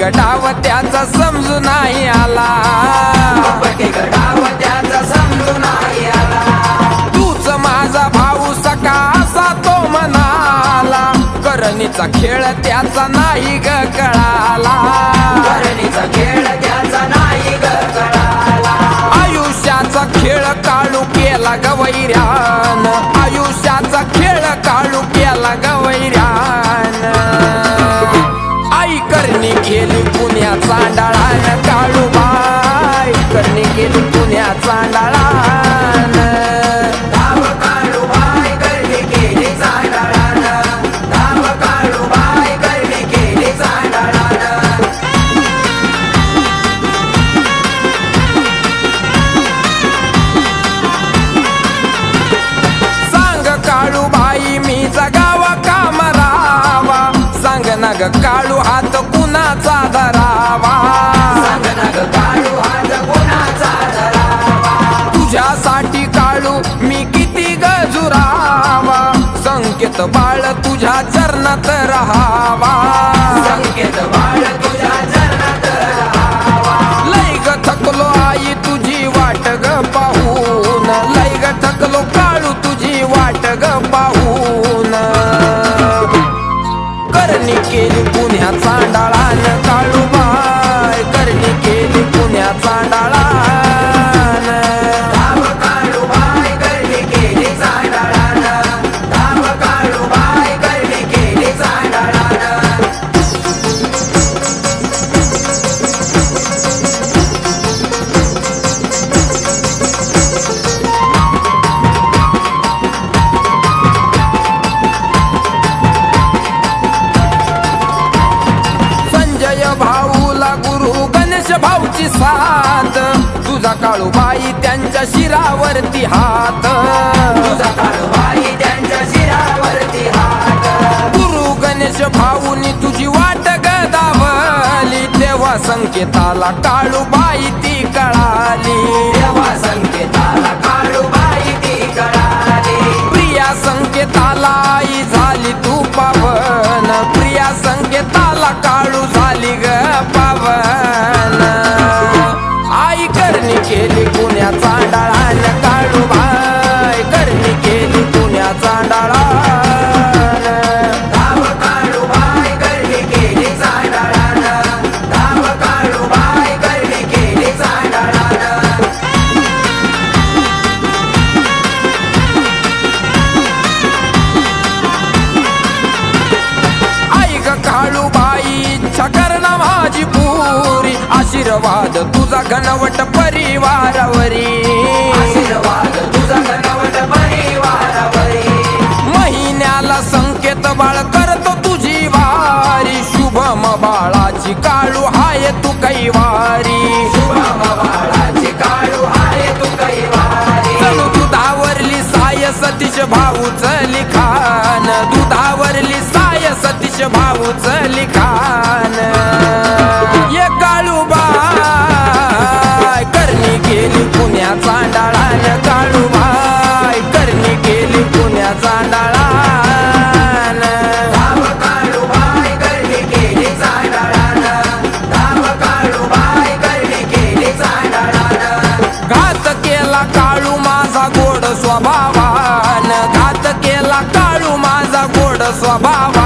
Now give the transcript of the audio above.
गटाव त्याचा समजू नाही आला. कपटी गडाव त्याचा समजू नाही आला तूच माझा भाऊ सका असा तो म्हणाला. करणीचा खेळ त्याचा नाही ग कळाला. करणीचा खेळ त्याचा नाही ग कळाला आयुष्याचा खेळ काळू केला ग आयुष्याचा Landa संकेत बाळ तुझ्या चरणात राहावा. संकेत बाळ तुझ्या चरणात राहावा. लय ग थकलो आई तुझी वाट ग पाहून. लय ग थकलो काळू तुझी वाट ग पाहून. करणी केली पुण्या चांडाळान गणेश भाऊची साथ. तुझा काळूबाई त्यांच्या शिरावरती हात. तुझा काळूबाई त्यांच्या शिरावरती हात. गुरु गणेश भाऊनी तुझी वाट गदावली. तेव्हा संकेताला काळूबाई ती कळाली. तेव्हा संकेताला काळूबाई आशीर्वाद तुझा घनवट परिवारावरी. आशीर्वाद तुझा गणवट परिवारावरी. महिन्याला संकेत बाळ करतो तुझी वारी. शुभम बाळाची काळू हाय तू कैवारी. शुभम बाळाची काळू आहे तू कैवारी. चलू दुधावरली साय सतीश भाऊच लिखान दुधावरली साय सतीश भाऊच लिखान I'm so Bye.